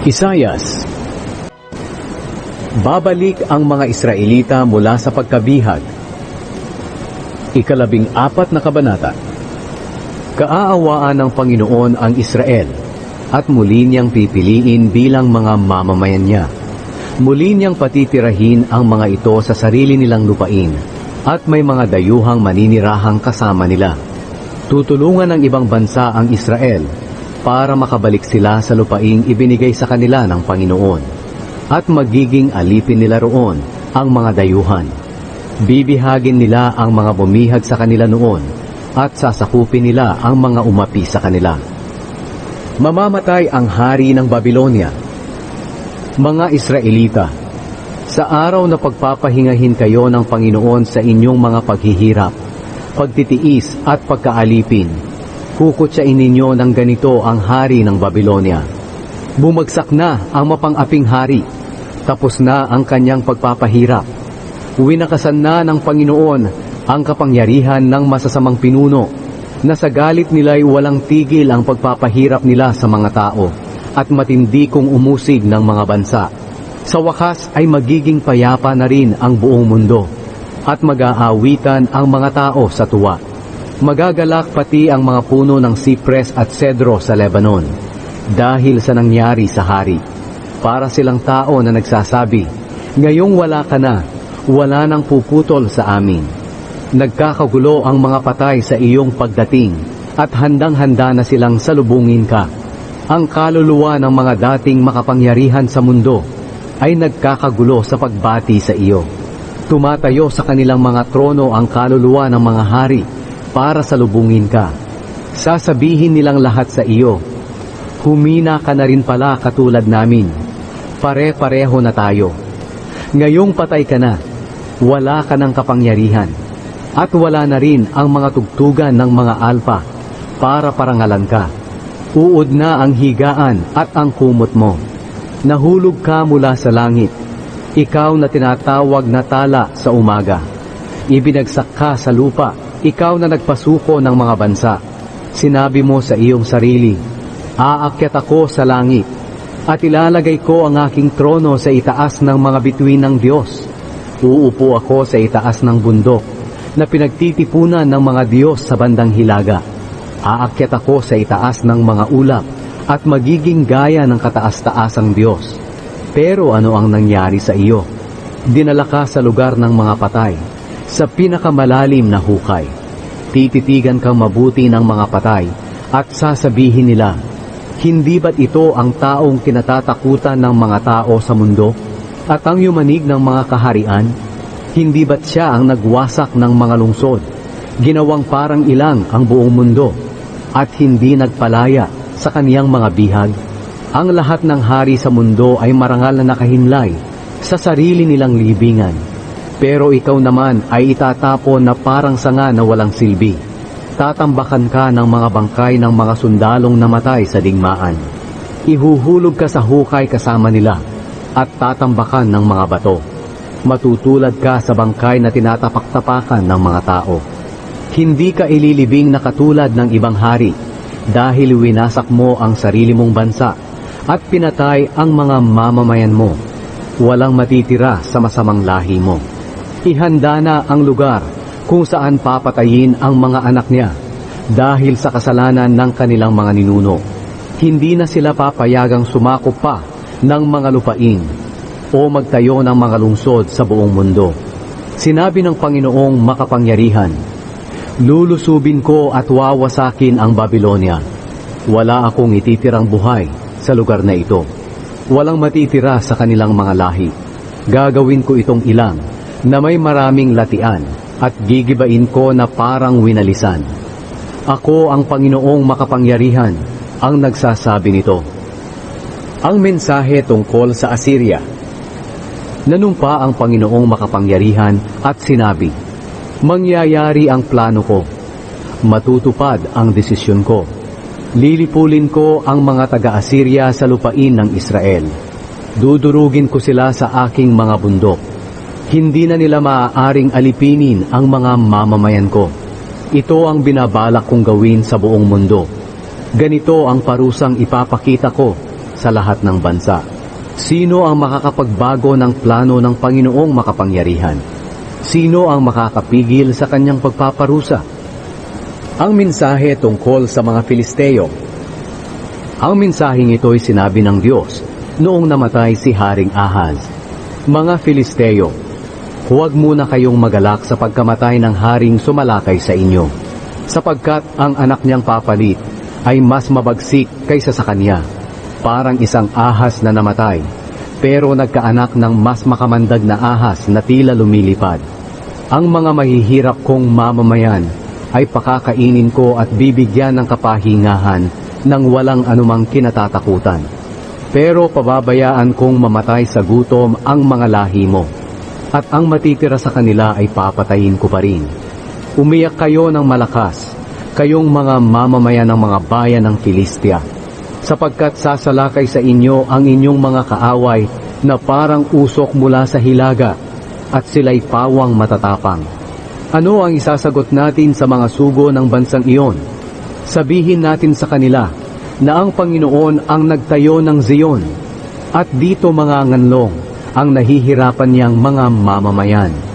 Isayas Babalik ang mga Israelita mula sa pagkabihag. Ikalabing apat na kabanata. Kaaawaan ng Panginoon ang Israel at muli niyang pipiliin bilang mga mamamayan niya. Muli niyang patitirahin ang mga ito sa sarili nilang lupain at may mga dayuhang maninirahang kasama nila. Tutulungan ng ibang bansa ang Israel para makabalik sila sa lupaing ibinigay sa kanila ng Panginoon at magiging alipin nila roon ang mga dayuhan. Bibihagin nila ang mga bumihag sa kanila noon at sasakupin nila ang mga umapi sa kanila. Mamamatay ang hari ng Babylonia. Mga Israelita, sa araw na pagpapahingahin kayo ng Panginoon sa inyong mga paghihirap, pagtitiis at pagkaalipin, kukutsain ninyo ng ganito ang hari ng Babylonia. Bumagsak na ang mapang-aping hari, tapos na ang kanyang pagpapahirap. Winakasan na ng Panginoon ang kapangyarihan ng masasamang pinuno, na sa galit nila'y walang tigil ang pagpapahirap nila sa mga tao, at matindi kong umusig ng mga bansa. Sa wakas ay magiging payapa na rin ang buong mundo, at mag-aawitan ang mga tao sa tuwa. Magagalak pati ang mga puno ng sipres at cedro sa Lebanon, dahil sa nangyari sa hari. Para silang tao na nagsasabi, Ngayong wala ka na, wala nang puputol sa amin. Nagkakagulo ang mga patay sa iyong pagdating, at handang-handa na silang salubungin ka. Ang kaluluwa ng mga dating makapangyarihan sa mundo ay nagkakagulo sa pagbati sa iyo. Tumatayo sa kanilang mga trono ang kaluluwa ng mga hari para salubungin ka. Sasabihin nilang lahat sa iyo, Humina ka na rin pala katulad namin. Pare-pareho na tayo. Ngayong patay ka na, wala ka ng kapangyarihan. At wala na rin ang mga tugtugan ng mga alpa para parangalan ka. Uod na ang higaan at ang kumot mo. Nahulog ka mula sa langit. Ikaw na tinatawag na tala sa umaga. Ibinagsak ka sa lupa. Ikaw na nagpasuko ng mga bansa. Sinabi mo sa iyong sarili, Aakyat ako sa langit, at ilalagay ko ang aking trono sa itaas ng mga bituin ng Diyos. Uupo ako sa itaas ng bundok, na pinagtitipunan ng mga Diyos sa bandang hilaga. Aakyat ako sa itaas ng mga ulap, at magiging gaya ng kataas-taasang Diyos. Pero ano ang nangyari sa iyo? Dinala ka sa lugar ng mga patay, sa pinakamalalim na hukay. Tititigan kang mabuti ng mga patay, at sasabihin nila, hindi ba't ito ang taong kinatatakutan ng mga tao sa mundo? At ang yumanig ng mga kaharian? Hindi ba't siya ang nagwasak ng mga lungsod? Ginawang parang ilang ang buong mundo? At hindi nagpalaya sa kaniyang mga bihag? Ang lahat ng hari sa mundo ay marangal na nakahinlay sa sarili nilang libingan. Pero ikaw naman ay itatapon na parang sanga na walang silbi tatambakan ka ng mga bangkay ng mga sundalong namatay sa digmaan. Ihuhulog ka sa hukay kasama nila at tatambakan ng mga bato. Matutulad ka sa bangkay na tinatapak-tapakan ng mga tao. Hindi ka ililibing na katulad ng ibang hari dahil winasak mo ang sarili mong bansa at pinatay ang mga mamamayan mo. Walang matitira sa masamang lahi mo. Ihanda na ang lugar kung saan papatayin ang mga anak niya dahil sa kasalanan ng kanilang mga ninuno. Hindi na sila papayagang sumako pa ng mga lupain o magtayo ng mga lungsod sa buong mundo. Sinabi ng Panginoong makapangyarihan, Lulusubin ko at wawasakin ang Babylonia. Wala akong ititirang buhay sa lugar na ito. Walang matitira sa kanilang mga lahi. Gagawin ko itong ilang na may maraming latian at gigibain ko na parang winalisan. Ako ang Panginoong makapangyarihan ang nagsasabi nito. Ang mensahe tungkol sa Assyria. Nanumpa ang Panginoong makapangyarihan at sinabi, Mangyayari ang plano ko. Matutupad ang desisyon ko. Lilipulin ko ang mga taga-Assyria sa lupain ng Israel. Dudurugin ko sila sa aking mga bundok hindi na nila maaaring alipinin ang mga mamamayan ko. Ito ang binabalak kong gawin sa buong mundo. Ganito ang parusang ipapakita ko sa lahat ng bansa. Sino ang makakapagbago ng plano ng Panginoong makapangyarihan? Sino ang makakapigil sa kanyang pagpaparusa? Ang mensahe tungkol sa mga Filisteo. Ang mensaheng ito'y sinabi ng Diyos noong namatay si Haring Ahaz. Mga Filisteo, huwag muna kayong magalak sa pagkamatay ng haring sumalakay sa inyo, sapagkat ang anak niyang papalit ay mas mabagsik kaysa sa kanya, parang isang ahas na namatay, pero nagkaanak ng mas makamandag na ahas na tila lumilipad. Ang mga mahihirap kong mamamayan ay pakakainin ko at bibigyan ng kapahingahan ng walang anumang kinatatakutan. Pero pababayaan kong mamatay sa gutom ang mga lahi mo, at ang matitira sa kanila ay papatayin ko pa rin. Umiyak kayo ng malakas, kayong mga mamamayan ng mga bayan ng Filistia, sapagkat sasalakay sa inyo ang inyong mga kaaway na parang usok mula sa hilaga, at sila'y pawang matatapang. Ano ang isasagot natin sa mga sugo ng bansang iyon? Sabihin natin sa kanila na ang Panginoon ang nagtayo ng Zion at dito mga nganlong ang nahihirapan niyang mga mamamayan.